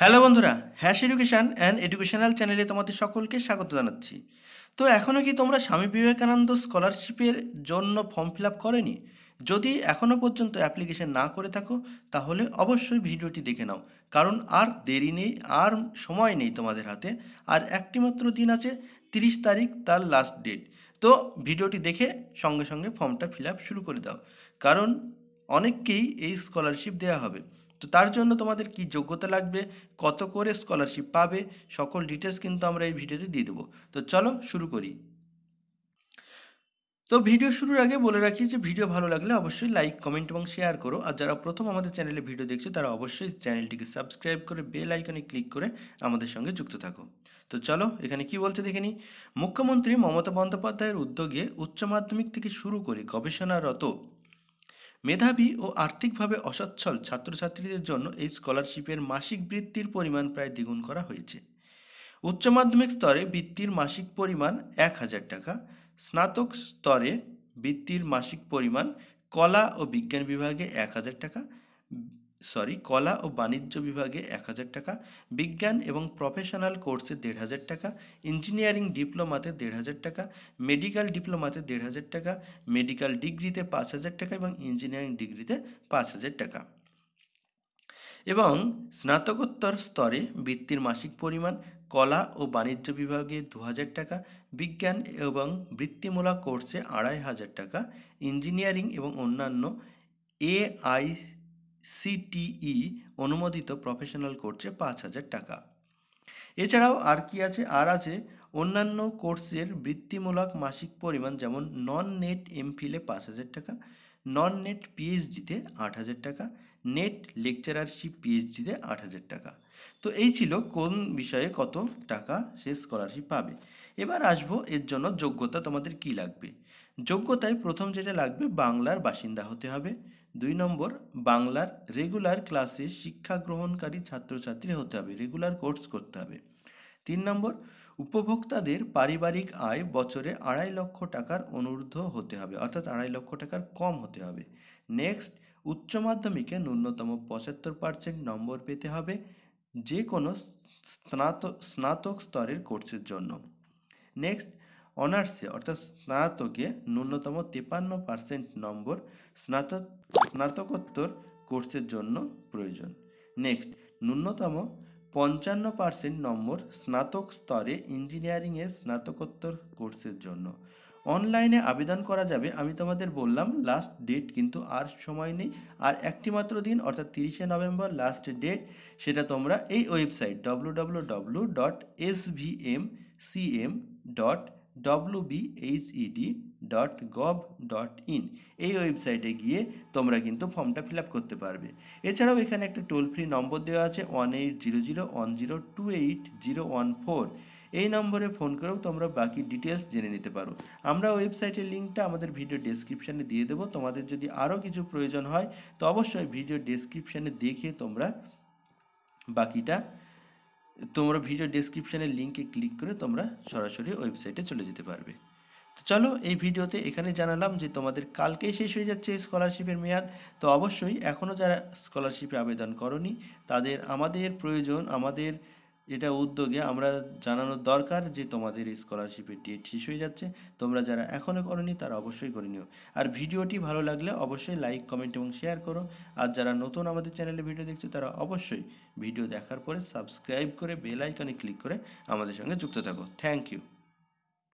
Hello বন্ধুরা, hash education and educational চ্যানেলে তোমাদের সকলকে স্বাগত জানাচ্ছি। তো এখনও কি তোমরা স্বামী বিবেকানন্দ স্কলারশিপের জন্য ফর্ম ফিল আপ করেনি? যদি এখনও পর্যন্ত অ্যাপ্লিকেশন না করে থাকো, তাহলে অবশ্যই ভিডিওটি দেখে নাও। কারণ আর দেরি নেই, আর সময় নেই তোমাদের হাতে। আর একটি মাত্র দিন আছে, তিরিশ তারিখ, তার লাস্ট ডেট তো ভিডিওটি দেখে সঙ্গে সঙ্গে ফর্মটা ফিল আপ শুরু করে দাও। কারণ অনেককেই এই স্কলারশিপ দেওয়া হবে। তো তার জন্য তোমাদের কি যোগ্যতা লাগবে? কত করে স্কলারশিপ পাবে? সকল ডিটেলস কিন্তু আমরা এই ভিডিওতে দিয়ে দেবো। তো চলো শুরু করি। তো ভিডিও শুরুর আগে বলে রাখি যে ভিডিও ভালো লাগলে অবশ্যই লাইক কমেন্ট এবং শেয়ার করো। আর যারা প্রথম আমাদের চ্যানেলে ভিডিও দেখছ, তারা অবশ্যই চ্যানেলটিকে সাবস্ক্রাইব করে বেল আইকনে ক্লিক করে আমাদের সঙ্গে যুক্ত থাকো। তো চলো এখানে কি বলতে দেখে নিই। মুখ্যমন্ত্রী মমতা বন্দ্যোপাধ্যায়ের উদ্যোগে উচ্চ মাধ্যমিক থেকে শুরু করে গবেষণারত মেধাবী ও আর্থিকভাবে অসচ্ছল ছাত্রছাত্রীদের জন্য এই স্কলারশিপের মাসিক বৃত্তির পরিমাণ প্রায় দ্বিগুণ করা হয়েছে। উচ্চ মাধ্যমিক স্তরে বৃত্তির মাসিক পরিমাণ এক হাজার টাকা, স্নাতক স্তরে বৃত্তির মাসিক পরিমাণ কলা ও বিজ্ঞান বিভাগে এক হাজার টাকা সরি কলা ও বাণিজ্য বিভাগে এক হাজার টাকা, বিজ্ঞান এবং প্রফেশনাল কোর্সে দেড় হাজার টাকা ইঞ্জিনিয়ারিং ডিপ্লোমাতে দেড় হাজার টাকা মেডিকেল ডিপ্লোমাতে দেড় হাজার টাকা মেডিকেল ডিগ্রিতে পাঁচ হাজার টাকা এবং ইঞ্জিনিয়ারিং ডিগ্রিতে পাঁচ হাজার টাকা। এবং স্নাতকোত্তর স্তরে বৃত্তির মাসিক পরিমাণ কলা ও বাণিজ্য বিভাগে দু হাজার টাকা, বিজ্ঞান এবং বৃত্তিমূলক কোর্সে আড়াই হাজার টাকা ইঞ্জিনিয়ারিং এবং অন্যান্য এআই সিটিই অনুমোদিত প্রফেশনাল কোর্সে পাঁচ হাজার টাকা। এছাড়াও আর কি আছে? আর আছে অন্যান্য কোর্সের বৃত্তিমূলক মাসিক পরিমাণ যেমন নন নেট এমফিলে পাঁচ হাজার টাকা নন নেট পিএইচডিতে আট হাজার টাকা নেট লেকচারারশিপ পিএইচডিতে আট হাজার টাকা। তো এই ছিল কোন বিষয়ে কত টাকা সে স্কলারশিপ পাবে। এবার আসব এর জন্য যোগ্যতা তোমাদের কি লাগবে। যোগ্যতায় প্রথম যেটা লাগবে, বাংলার বাসিন্দা হতে হবে। দুই নম্বর, বাংলার রেগুলার ক্লাসে শিক্ষা গ্রহণকারী ছাত্রছাত্রী হতে হবে। রেগুলার কোর্স করতে হবে। তিন নম্বর, উপভোক্তাদের পারিবারিক আয় বছরে আড়াই লক্ষ টাকার অনুর্ধ্ব হতে হবে, অর্থাৎ আড়াই লক্ষ টাকার কম হতে হবে। নেক্সট, উচ্চ মাধ্যমিকে ন্যূনতম পঁচাত্তর পার্সেন্ট নম্বর পেতে হবে যে কোনো স্নাতক স্নাতক স্তরের কোর্সের জন্য। নেক্সট, অনার্সে, অর্থাৎ স্নাতকে ন্যূনতম তেপান্ন পার্সেন্ট নম্বর স্নাতক স্নাতকোত্তর কোর্সের জন্য প্রয়োজন। নেক্সট, ন্যূনতম পঞ্চান্ন পার্সেন্ট নম্বর স্নাতক স্তরে ইঞ্জিনিয়ারিংয়ের স্নাতকোত্তর কোর্সের জন্য। অনলাইনে আবেদন করা যাবে, আমি তোমাদের বললাম লাস্ট ডেট কিন্তু আর সময় নেই। আর একটি মাত্র দিন, অর্থাৎ তিরিশে নভেম্বর লাস্ট ডেট সেটা তোমরা এই website W W W dot S V M C M dot WBHED dot gov dot in এই ওয়েবসাইটে গিয়ে তোমরা কিন্তু ফর্মটা ফিল আপ করতে পারবে। এছাড়াও এখানে একটা টোল ফ্রি নম্বর দেওয়া আছে one eight zero zero one zero two eight zero one four এই নম্বরে ফোন করেও তোমরা বাকি ডিটেলস জেনে নিতে পারো। আমরা ওয়েবসাইটের লিঙ্কটা আমাদের ভিডিও ডেসক্রিপশানে দিয়ে দেবো। তোমাদের যদি আরও কিছু প্রয়োজন হয়, তো অবশ্যই ভিডিও ডেসক্রিপশানে দেখে তোমরা বাকিটা তোমরা ভিডিও ডেসক্রিপশানের লিঙ্কে ক্লিক করে তোমরা সরাসরি ওয়েবসাইটে চলে যেতে পারবে। তো চলো এই ভিডিওতে এখানে জানালাম যে তোমাদের কালকেই শেষ হয়ে যাচ্ছে স্কলারশিপের মেয়াদ। তো অবশ্যই এখনও যারা স্কলারশিপে আবেদন করনি, তাদের আমাদের প্রয়োজন, আমাদের এটা উদ্যোগে আমরা জানানোর দরকার যে তোমাদের এই স্কলারশিপের ডেট শেষ হয়ে যাচ্ছে। তোমরা যারা এখনও করনি, তারা অবশ্যই করে নিও। আর ভিডিওটি ভালো লাগলে অবশ্যই লাইক কমেন্ট এবং শেয়ার করো। আর যারা নতুন আমাদের চ্যানেলে ভিডিও দেখছ, তারা অবশ্যই ভিডিও দেখার পরে সাবস্ক্রাইব করে বেল আইকনে ক্লিক করে আমাদের সঙ্গে যুক্ত থাকো। Thank you